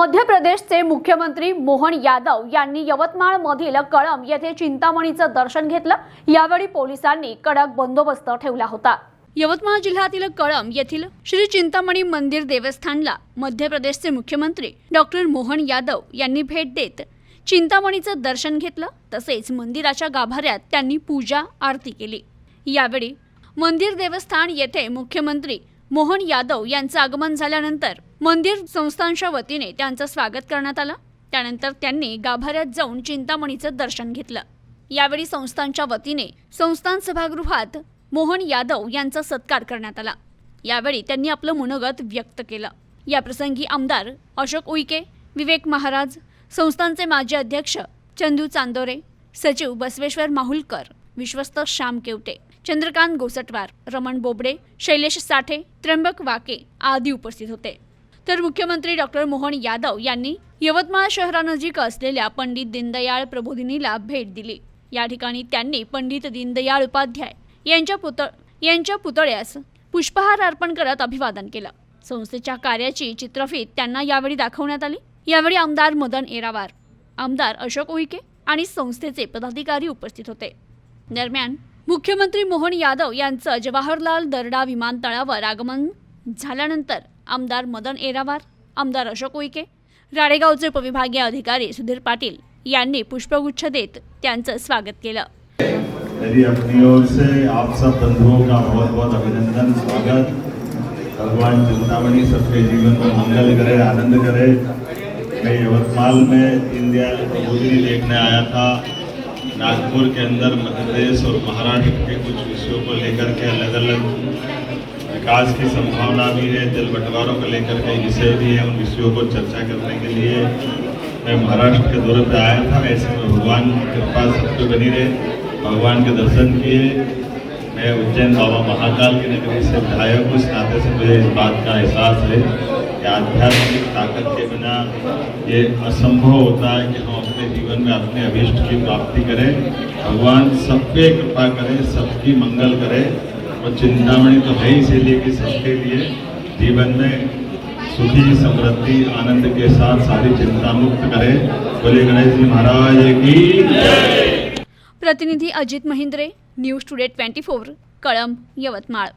मध्य प्रदेशचे मुख्यमंत्री मोहन यादव यांनी यवतमाळमधील कळम येथे चिंतामणीचं दर्शन घेतलं. यावेळी पोलिसांनी कडक बंदोबस्त ठेवला होता. यवतमाळ जिल्ह्यातील कळम येथील श्री चिंतामणी मंदिर देवस्थानला मध्य प्रदेशचे मुख्यमंत्री डॉक्टर मोहन यादव यांनी भेट देत चिंतामणीचं दर्शन घेतलं. तसेच मंदिराच्या गाभाऱ्यात त्यांनी पूजा आरती केली. यावेळी मंदिर देवस्थान येथे मुख्यमंत्री मोहन यादव यांचं आगमन झाल्यानंतर मंदिर संस्थांच्या वतीने त्यांचं स्वागत करण्यात आलं. त्यानंतर त्यांनी गाभाऱ्यात जाऊन चिंतामणीचं दर्शन घेतलं. यावेळी संस्थांच्या वतीने संस्थान सभागृहात मोहन यादव यांचा सत्कार करण्यात आला. यावेळी त्यांनी आपलं मनोगत व्यक्त केलं. याप्रसंगी आमदार अशोक उईके विवेक महाराज संस्थांचे माजी अध्यक्ष चंदू चांदोरे सचिव बसवेश्वर माहुलकर विश्वस्त श्याम केवटे चंद्रकांत गोसटवार रमण बोबडे शैलेश साठे त्र्यंबक वाके आदी उपस्थित होते. तर मुख्यमंत्री डॉक्टर मोहन यादव यांनी यवतमाळ शहरानजीक असलेल्या पंडित दीनदयाळ प्रबोधिनीला भेट दिली. या ठिकाणी त्यांनी पंडित दीनदयाळ उपाध्याय यांच्या पुतळ यांच्या पुतळ्यास पुष्पहार अर्पण करत अभिवादन केलं. संस्थेच्या कार्याची चित्रफीत त्यांना यावेळी दाखवण्यात आली. यावेळी आमदार मदन एरावार आमदार अशोक उईके आणि संस्थेचे पदाधिकारी उपस्थित होते. दरम्यान मुख्यमंत्री मोहन यादव यांचं जवाहरलाल दर्डा विमानतळावर आगमन झाल्यानंतर आमदार मदन येरावार आमदार अशोक उईके राळेगावचे उपविभागीय अधिकारी सुधीर पाटील यांनी पुष्पगुच्छ देत त्यांचं स्वागत केलं. मेरी अपनी ओर से आप सब बंधुओं का बहुत बहुत अभिनंदन स्वागत। भगवान चिंतामणि सबके जीवन को मंगल करे आनंद करे। मैं यवतमाल में दीनदयाल प्रबोधिनी देखने आया था। नागपुर के अंदर मध्य प्रदेश और महाराष्ट्र के कुछ विषयों को लेकर के अलग अलग विकास की संभावना भी है, जल बंटवारों को लेकर के विषय भी है उन विषयों को चर्चा करने के लिए। मैं महाराष्ट्र के दौरे पर आया था, ऐसे में भगवान की कृपा सब पे बनी रहे, भगवान के दर्शन किए। मैं उज्जैन बाबा महाकाल की नगरी से विधायक हूँ, इस नाते से मुझे इस बात का एहसास है। आध्यात्मिक ताकत के बिना ये असंभव होता है कि हम अपने जीवन में अपने अभीष्ट की प्राप्ति करें। भगवान सब पे कृपा करें, सबकी मंगल करे। और चिंतामणि तो है इसीलिए कि सबके लिए जीवन में सुखी, समृद्धि, आनंद के साथ सारी चिंता मुक्त करें। बोले गणेश जी महाराज की प्रतिनिधी Ajit Mahindre, news today for Kalamb Yavatmal.